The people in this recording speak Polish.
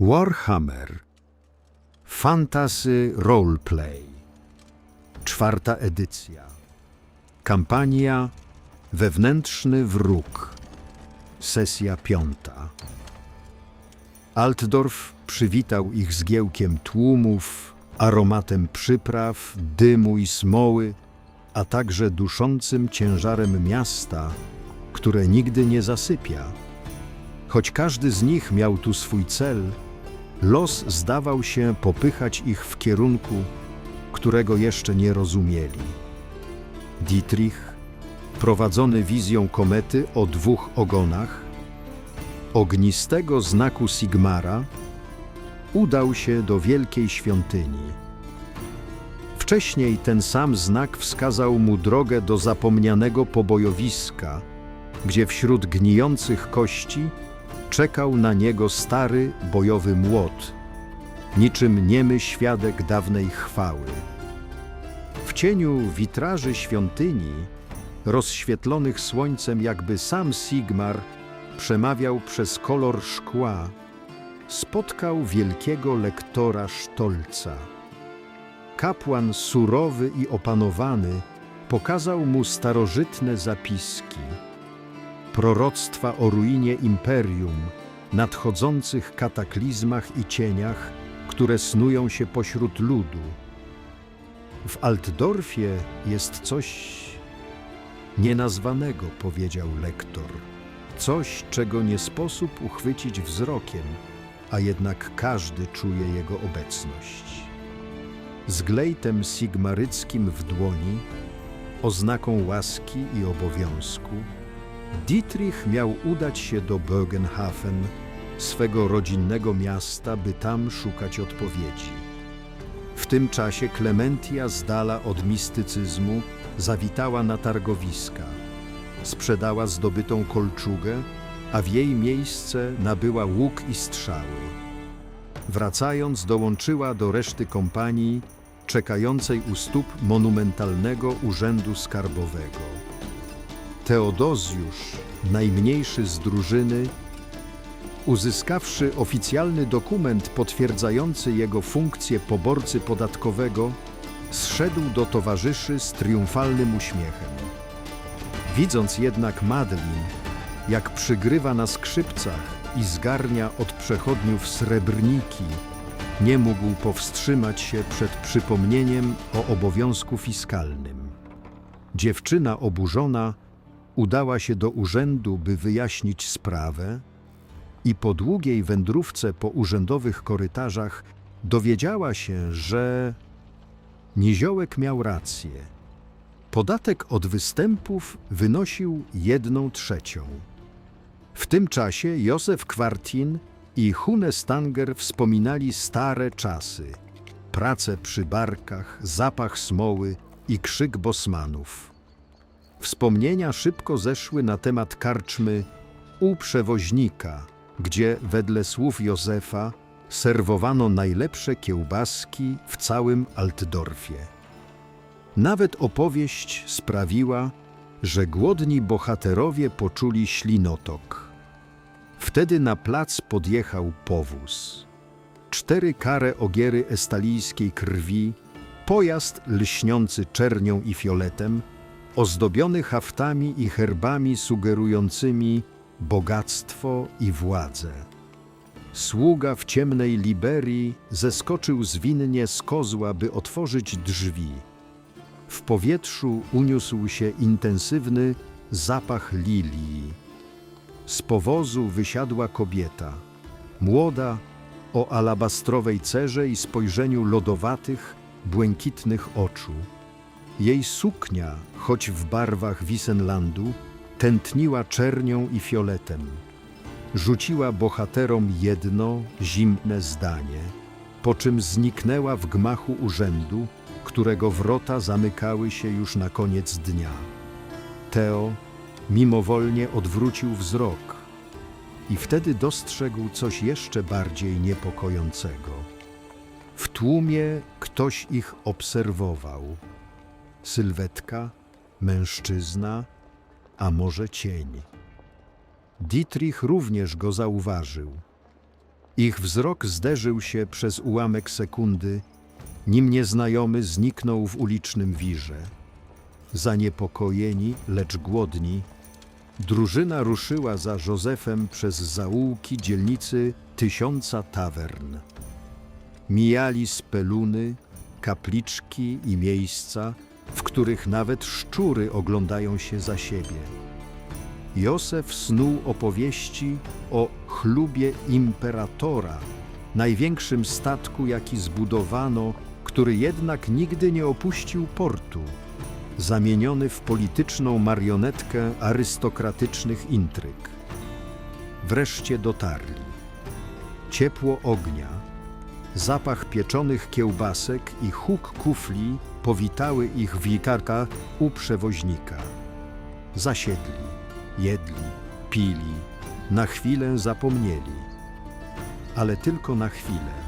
Warhammer. Fantasy Roleplay. Czwarta edycja. Kampania Wewnętrzny Wróg. Sesja piąta. Altdorf przywitał ich zgiełkiem tłumów, aromatem przypraw, dymu i smoły, a także duszącym ciężarem miasta, które nigdy nie zasypia. Choć każdy z nich miał tu swój cel, los zdawał się popychać ich w kierunku, którego jeszcze nie rozumieli. Dietrich, prowadzony wizją komety o dwóch ogonach, ognistego znaku Sigmara, udał się do wielkiej świątyni. Wcześniej ten sam znak wskazał mu drogę do zapomnianego pobojowiska, gdzie wśród gnijących kości czekał na niego stary bojowy młot, niczym niemy świadek dawnej chwały. W cieniu witraży świątyni, rozświetlonych słońcem jakby sam Sigmar przemawiał przez kolor szkła, spotkał wielkiego lektora Sztolca. Kapłan surowy i opanowany pokazał mu starożytne zapiski, proroctwa o ruinie imperium, nadchodzących kataklizmach i cieniach, które snują się pośród ludu. W Altdorfie jest coś nienazwanego, powiedział lektor. Coś, czego nie sposób uchwycić wzrokiem, a jednak każdy czuje jego obecność. Z glejtem sigmaryckim w dłoni, oznaką łaski i obowiązku, Dietrich miał udać się do Bögenhafen, swego rodzinnego miasta, by tam szukać odpowiedzi. W tym czasie Klementia z dala od mistycyzmu zawitała na targowiska. Sprzedała zdobytą kolczugę, a w jej miejsce nabyła łuk i strzały. Wracając, dołączyła do reszty kompanii czekającej u stóp monumentalnego urzędu skarbowego. Teodozjusz, najmniejszy z drużyny, uzyskawszy oficjalny dokument potwierdzający jego funkcję poborcy podatkowego, zszedł do towarzyszy z triumfalnym uśmiechem. Widząc jednak Madeline, jak przygrywa na skrzypcach i zgarnia od przechodniów srebrniki, nie mógł powstrzymać się przed przypomnieniem o obowiązku fiskalnym. Dziewczyna oburzona udała się do urzędu, by wyjaśnić sprawę i po długiej wędrówce po urzędowych korytarzach dowiedziała się, że Niziołek miał rację. Podatek od występów wynosił jedną trzecią. W tym czasie Józef Kwartin i Hune Stanger wspominali stare czasy, pracę przy barkach, zapach smoły i krzyk bosmanów. Wspomnienia szybko zeszły na temat karczmy u przewoźnika, gdzie wedle słów Józefa serwowano najlepsze kiełbaski w całym Altdorfie. Nawet opowieść sprawiła, że głodni bohaterowie poczuli ślinotok. Wtedy na plac podjechał powóz. Cztery kare ogiery estalijskiej krwi, pojazd lśniący czernią i fioletem, ozdobiony haftami i herbami sugerującymi bogactwo i władzę. Sługa w ciemnej Liberii zeskoczył zwinnie z kozła, by otworzyć drzwi. W powietrzu uniósł się intensywny zapach lilii. Z powozu wysiadła kobieta, młoda, o alabastrowej cerze i spojrzeniu lodowatych, błękitnych oczu. Jej suknia, choć w barwach Wisenlandu, tętniła czernią i fioletem. Rzuciła bohaterom jedno, zimne zdanie, po czym zniknęła w gmachu urzędu, którego wrota zamykały się już na koniec dnia. Teo mimowolnie odwrócił wzrok i wtedy dostrzegł coś jeszcze bardziej niepokojącego. W tłumie ktoś ich obserwował. Sylwetka, mężczyzna, a może cień. Dietrich również go zauważył. Ich wzrok zderzył się przez ułamek sekundy, nim nieznajomy zniknął w ulicznym wirze. Zaniepokojeni, lecz głodni, drużyna ruszyła za Józefem przez zaułki dzielnicy Tysiąca Tawern. Mijali speluny, kapliczki i miejsca, w których nawet szczury oglądają się za siebie. Józef snuł opowieści o chlubie imperatora, największym statku, jaki zbudowano, który jednak nigdy nie opuścił portu, zamieniony w polityczną marionetkę arystokratycznych intryg. Wreszcie dotarli. Ciepło ognia, zapach pieczonych kiełbasek i huk kufli powitały ich wikarka u przewoźnika. Zasiedli, jedli, pili, na chwilę zapomnieli. Ale tylko na chwilę.